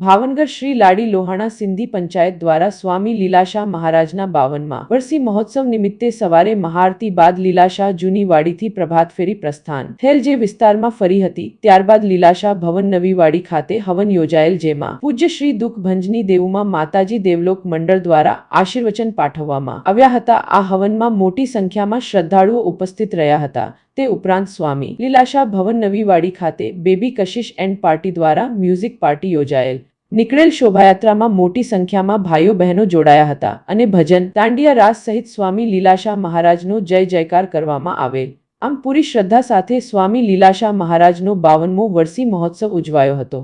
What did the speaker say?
ભાવનગર શ્રી લાડી લોહાણા સિંધી પંચાયત દ્વારા સ્વામી લીલાશાહ મહારાજના બાવનમાં વર્ષી મહોત્સવ નિમિત્તે સવારે મહાઆરતી બાદ લીલાશાહ જૂની વાડીથી પ્રભાત ફેરી પ્રસ્થાન. થયેલ જે વિસ્તારમાં ફરી હતી, ત્યારબાદ લીલાશાહ ભવન નવી વાડી ખાતે હવન યોજાયેલ જેમાં પૂજ્ય શ્રી દુઃખ ભંજની દેવુમાં માતાજી દેવલોક મંડળ દ્વારા આશીર્વચન પાઠવવામાં આવ્યા હતા. આ હવનમાં મોટી સંખ્યામાં શ્રદ્ધાળુઓ ઉપસ્થિત રહ્યા હતા. તે ઉપરાંત સ્વામી લીલાશાહ ભવન નવી વાડી ખાતે બેબી કશિશ એન્ડ પાર્ટી દ્વારા મ્યુઝિક પાર્ટી યોજાયેલ. નીકળેલ શોભાયાત્રામાં મોટી સંખ્યામાં ભાઈઓ બહેનો જોડાયા હતા અને ભજન, દાંડિયા રાસ સહિત સ્વામી લીલાશાહ મહારાજનો જય જયકાર કરવામાં આવેલ. આમ પૂરી શ્રદ્ધા સાથે સ્વામી લીલાશાહ મહારાજનો બાવનમો વર્ષી મહોત્સવ ઉજવાયો હતો.